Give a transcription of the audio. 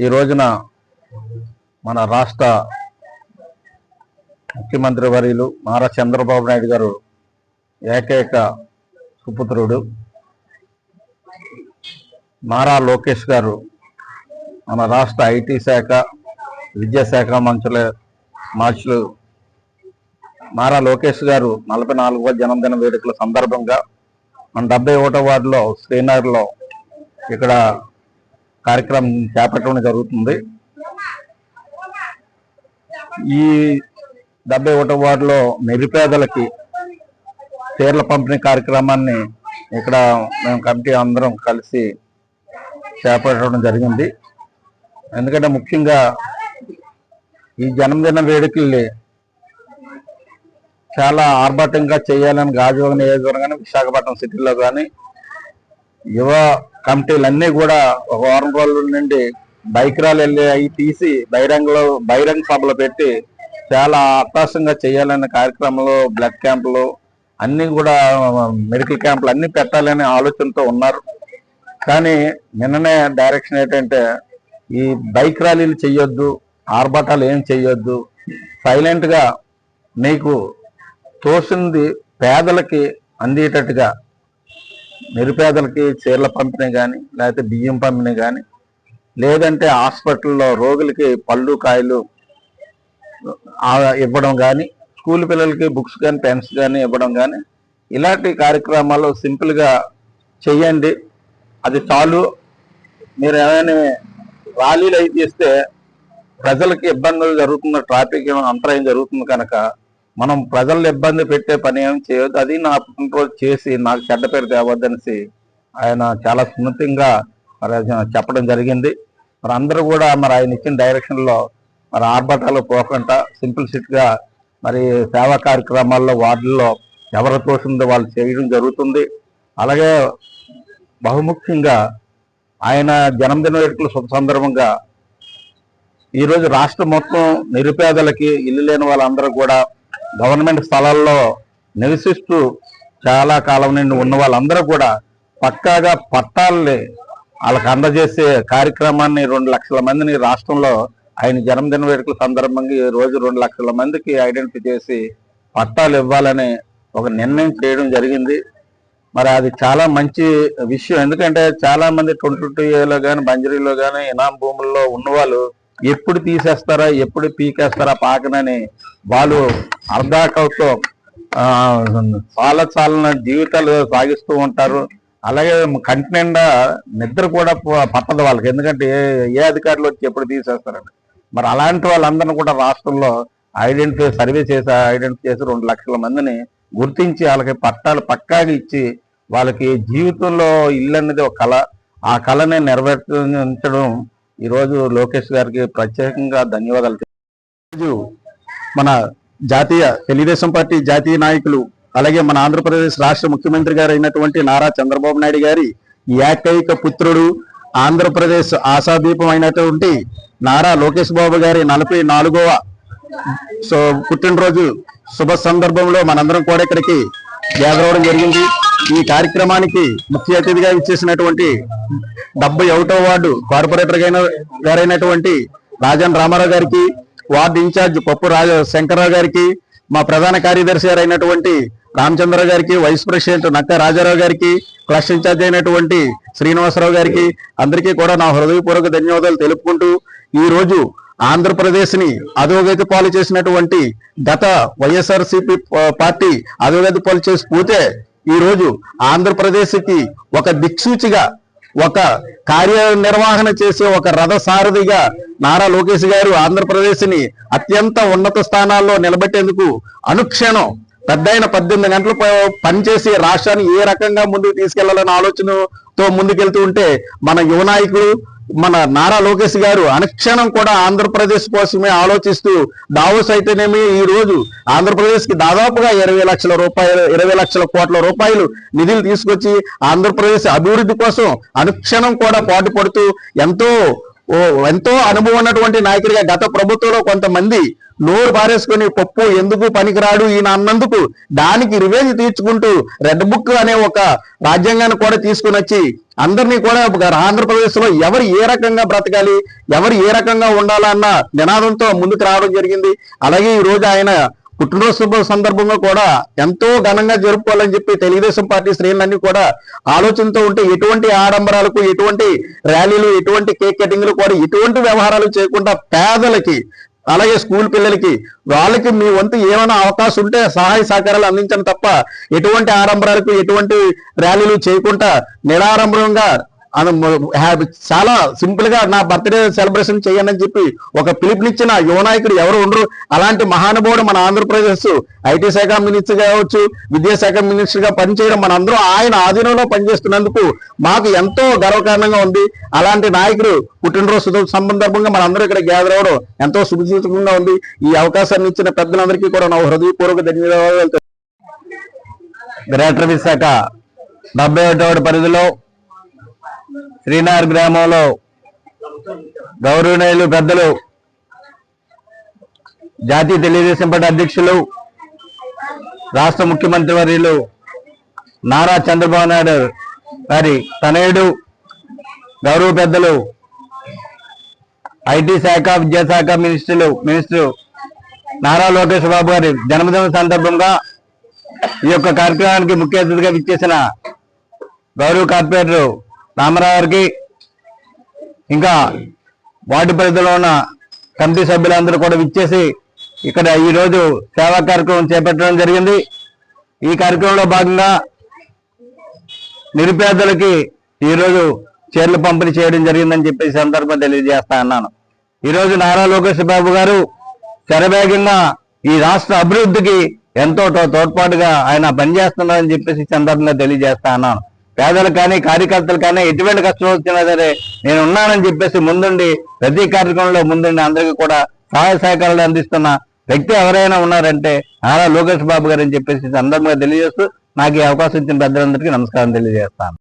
ఈ రోజున మన రాష్ట్ర ముఖ్యమంత్రి వర్యులు నారా చంద్రబాబు నాయుడు గారు ఏకైక సుపుత్రుడు నారా లోకేష్ గారు మన రాష్ట్ర ఐటీ శాఖ విద్యాశాఖ మంత్రుల మార్చులు నారా లోకేష్ గారు నలభై నాలుగవ జన్మదిన వేడుకల సందర్భంగా మన డెబ్బై ఒకటో వార్డులో శ్రీనగర్లో ఇక్కడ కార్యక్రమం చేపట్టడం జరుగుతుంది. ఈ డెబ్బై ఒకటో వార్డులో నిరుపేదలకి చీరల పంపిణీ కార్యక్రమాన్ని ఇక్కడ మేము కమిటీ అందరం కలిసి చేపట్టడం జరిగింది. ఎందుకంటే ముఖ్యంగా ఈ జన్మదిన వేడుకల్ని చాలా ఆర్భాటంగా చేయాలని గాజువాక నియోజకవర్గం కానీ విశాఖపట్నం సిటీలో కానీ యువ కమిటీలన్నీ కూడా ఒక వారం రోజుల నుండి బైక్ ర్యాలీ వెళ్ళి అవి తీసి బహిరంగలో బహిరంగ సభలు పెట్టి చాలా ఆకాశంగా చేయాలనే కార్యక్రమంలో బ్లడ్ క్యాంపులు అన్ని కూడా మెడికల్ క్యాంపులు అన్ని పెట్టాలనే ఆలోచనతో ఉన్నారు. కానీ నిన్ననే డైరెక్షన్ ఏంటంటే ఈ బైక్ ర్యాలీలు చేయొద్దు ఆర్భాటాలు ఏం చేయొద్దు సైలెంట్గా నీకు తోసింది పేదలకి అందేటట్టుగా నిరుపేదలకి చీరల పంపిణీ కానీ లేకపోతే బియ్యం పంపిణీ కానీ లేదంటే హాస్పిటల్లో రోగులకి పళ్ళు కాయలు ఇవ్వడం కానీ స్కూల్ పిల్లలకి బుక్స్ కానీ పెన్స్ కానీ ఇవ్వడం కానీ ఇలాంటి కార్యక్రమాలు సింపుల్గా చెయ్యండి. అది చాలు. మీరు ఏమైనా ర్యాలీలు అయితే ఇస్తే ప్రజలకి ఇబ్బందులు జరుగుతున్న ట్రాఫిక్ అంతరాయం జరుగుతుంది కనుక మనం ప్రజల్ని ఇబ్బంది పెట్టే పని ఏం చేయొద్దు. అది నా చేసి నాకు చెడ్డ పేరు తేవద్దనేసి ఆయన చాలా సున్నితంగా మరి చెప్పడం జరిగింది. మరి అందరూ కూడా మరి ఆయన ఇచ్చిన డైరెక్షన్లో మరి ఆర్భటాలు పోకుండా సింపుల్ మరి సేవా కార్యక్రమాల్లో వార్డుల్లో ఎవరు తోసిందో వాళ్ళు చేయడం జరుగుతుంది. అలాగే బహుముఖ్యంగా ఆయన జన్మదిన వేడుకల శుభ సందర్భంగా ఈరోజు రాష్ట్రం మొత్తం నిరుపేదలకి ఇల్లు లేని వాళ్ళందరూ కూడా గవర్నమెంట్ స్థలాల్లో నివసిస్తూ చాలా కాలం నుండి ఉన్న వాళ్ళందరూ కూడా పక్కాగా పట్టాలని వాళ్ళకి అందజేసే కార్యక్రమాన్ని రెండు లక్షల మందిని రాష్ట్రంలో ఆయన జన్మదిన వేడుకల సందర్భంగా ఈ రోజు రెండు లక్షల మందికి ఐడెంటిఫై చేసి పట్టాలు ఇవ్వాలని ఒక నిర్ణయం చేయడం జరిగింది. మరి అది చాలా మంచి విషయం. ఎందుకంటే చాలా మంది ట్వంటీ టూ ఏలో కానీ బంజరీలో కానీ ఇనాం భూముల్లో ఉన్నవాళ్ళు ఎప్పుడు తీసేస్తారా ఎప్పుడు పీకేస్తారా పాకనని వాళ్ళు అర్ధాకలతో చాలా చాలా జీవితాలు సాగిస్తూ ఉంటారు. అలాగే కంటి నిండా నిద్ర కూడా పట్టదు వాళ్ళకి. ఎందుకంటే ఏ ఏ అధికారులు వచ్చి ఎప్పుడు తీసేస్తారండి? మరి అలాంటి వాళ్ళందరినీ కూడా రాష్ట్రంలో ఐడెంటిఫై సర్వే చేసి ఐడెంటిఫై చేసి రెండు లక్షల మందిని గుర్తించి వాళ్ళకి పట్టాలు పక్కాగా ఇచ్చి వాళ్ళకి జీవితంలో ఇల్లు అనేది ఒక కళ. ఆ కళని నెరవేర్చడం ఈరోజు లోకేష్ గారికి ప్రత్యేకంగా ధన్యవాదాలు. రోజు మన జాతీయ తెలుగుదేశం పార్టీ జాతీయ నాయకులు అలాగే మన ఆంధ్రప్రదేశ్ రాష్ట్ర ముఖ్యమంత్రి గారు అయినటువంటి నారా చంద్రబాబు నాయుడు గారి ఏకైక పుత్రుడు ఆంధ్రప్రదేశ్ ఆశాదీపం అయినటువంటి నారా లోకేష్ బాబు గారి నలభై నాలుగవ సో పుట్టినరోజు శుభ సందర్భంలో మనందరం కూడా ఇక్కడికి గ్యాదర్ అవడం జరిగింది. ఈ కార్యక్రమానికి ముఖ్య అతిథిగా ఇచ్చేసినటువంటి డెబ్బై ఒకటో వార్డు కార్పొరేటర్ గారైనటువంటి రాజన్ రామారావు గారికి వార్డు ఇన్ఛార్జ్ పప్పు రాజ శంకర్రావు గారికి మా ప్రధాన కార్యదర్శి గారు అయినటువంటి రామచంద్ర గారికి వైస్ ప్రెసిడెంట్ నక్క రాజారావు గారికి క్లస్టర్ ఇన్ఛార్జ్ అయినటువంటి శ్రీనివాసరావు గారికి అందరికీ కూడా నా హృదయపూర్వక ధన్యవాదాలు తెలుపుకుంటూ ఈ రోజు ఆంధ్రప్రదేశ్ని అధోగతి పాలు చేసినటువంటి గత వైఎస్ఆర్సీపీ పార్టీ అధోగతి పాలు చేసి పోతే ఈ రోజు ఒక దిక్సూచిగా ఒక కార్యనిర్వహణ చేసే ఒక రథ సారథిగా నారా లోకేష్ గారు ఆంధ్రప్రదేశ్ని అత్యంత ఉన్నత స్థానాల్లో నిలబెట్టేందుకు అనుక్షణం పెద్దయిన పద్దెనిమిది గంటలు పనిచేసి రాష్ట్రాన్ని ఏ రకంగా ముందుకు తీసుకెళ్ళాలనే ఆలోచనతో ముందుకెళ్తూ ఉంటే మన యువ నాయకులు మన నారా లోకేష్ గారు అనుక్షణం కూడా ఆంధ్రప్రదేశ్ కోసమే ఆలోచిస్తూ దావోస్ అయితేనేమి ఈ రోజు ఆంధ్రప్రదేశ్కి దాదాపుగా ఇరవై లక్షల రూపాయలు ఇరవై లక్షల కోట్ల రూపాయలు నిధులు తీసుకొచ్చి ఆంధ్రప్రదేశ్ అభివృద్ధి కోసం అనుక్షణం కూడా పాటు పడుతూ ఎంతో ఓ ఎంతో అనుభవం ఉన్నటువంటి నాయకుడిగా గత ప్రభుత్వంలో కొంతమంది నోరు పారేసుకొని పప్పు ఎందుకు పనికిరాడు ఈయన అన్నందుకు దానికి రివెంజ్ తీర్చుకుంటూ రెడ్ బుక్ అనే ఒక రాజ్యాంగాన్ని కూడా తీసుకుని వచ్చి అందరినీ కూడా ఒక ఆంధ్రప్రదేశ్లో ఎవరు ఏ రకంగా బ్రతకాలి ఎవరు ఏ రకంగా ఉండాలన్న నినాదంతో ముందుకు రావడం జరిగింది. అలాగే ఈ రోజు ఆయన పుట్టినరోజు సందర్భంగా కూడా ఎంతో ఘనంగా జరుపుకోవాలని చెప్పి తెలుగుదేశం పార్టీ శ్రేణులన్నీ కూడా ఆలోచనతో ఉంటే ఎటువంటి ఆడంబరాలకు ఎటువంటి ర్యాలీలు ఎటువంటి కేక్ కటింగ్లు కూడా ఎటువంటి వ్యవహారాలు చేయకుండా పేదలకి అలాగే స్కూల్ పిల్లలకి వాళ్ళకి మీ వంతు ఏమైనా అవకాశం ఉంటే సహాయ సహకారాలు అందించడం తప్ప ఎటువంటి ఆడంబరాలకు ఎటువంటి ర్యాలీలు చేయకుండా నిరాడంబరంగా చాలా సింపుల్గా నా బర్త్డే సెలబ్రేషన్ చేయండి అని చెప్పి ఒక పిలుపునిచ్చిన యువ నాయకుడు ఎవరు ఉండరు. అలాంటి మహానుభావుడు మన ఆంధ్రప్రదేశ్ ఐటీ శాఖ మినిస్టర్ కావచ్చు విద్యాశాఖ మినిస్టర్గా పనిచేయడం అందరూ ఆయన ఆధీనంలో పనిచేస్తున్నందుకు మాకు ఎంతో గర్వకారణంగా ఉంది. అలాంటి నాయకుడు పుట్టినరోజు శుభ సందర్భంగా మనందరూ ఇక్కడ గ్యాదర్ అవ్వడం ఎంతో శుభసూచకంగా ఉంది. ఈ అవకాశాన్ని ఇచ్చిన పెద్దలందరికీ కూడా నా హృదయపూర్వక ధన్యవాదాలు. గ్రేటర్ విశాఖ డెబ్బై ఒకటవ పరిధిలో శ్రీనార్ గ్రామంలో గౌరవనీయులు పెద్దలు జాతీయ తెలుగుదేశం పార్టీ అధ్యక్షులు రాష్ట్ర ముఖ్యమంత్రి వర్యులు నారా చంద్రబాబు నాయుడు గారి తనయుడు గౌరవ పెద్దలు ఐటీ శాఖ విద్యాశాఖ మినిస్టర్లు మినిస్టర్ నారా లోకేష్ బాబు గారి జన్మదిన సందర్భంగా ఈ యొక్క కార్యక్రమానికి ముఖ్య అతిథిగా విచ్చేసిన గౌరవ కార్పొరేటర్ రామారావు గారికి ఇంకా వార్డు పరిధిలో ఉన్న కమిటీ సభ్యులందరూ కూడా విచ్చేసి ఇక్కడ ఈ రోజు సేవా కార్యక్రమం చేపట్టడం జరిగింది. ఈ కార్యక్రమంలో భాగంగా నిరుపేదలకి ఈ రోజు చీరలు పంపిణీ చేయడం జరిగిందని చెప్పి సందర్భం సందర్భంగా తెలియజేస్తా అన్నాను. ఈ రోజు నారా లోకేష్ బాబు గారు శరవేగంగా ఈ రాష్ట్ర అభివృద్ధికి ఎంతో తోడ్పాటుగా ఆయన పనిచేస్తున్నారని చెప్పేసి సందర్భంగా తెలియజేస్తా అన్నాను. పేదలు కానీ కార్యకర్తలు కానీ ఎటువంటి కష్టం వచ్చినా సరే నేను ఉన్నానని చెప్పేసి ముందుండి ప్రతి కార్యక్రమంలో ముందుండి అందరికీ కూడా సహాయ సహకారాలు అందిస్తున్న వ్యక్తి ఎవరైనా ఉన్నారంటే నారా లోకేష్ బాబు గారు అని చెప్పేసి సందర్భంగా తెలియజేస్తూ నాకు ఈ అవకాశం ఇచ్చిన పెద్దలందరికీ నమస్కారం తెలియజేస్తాను.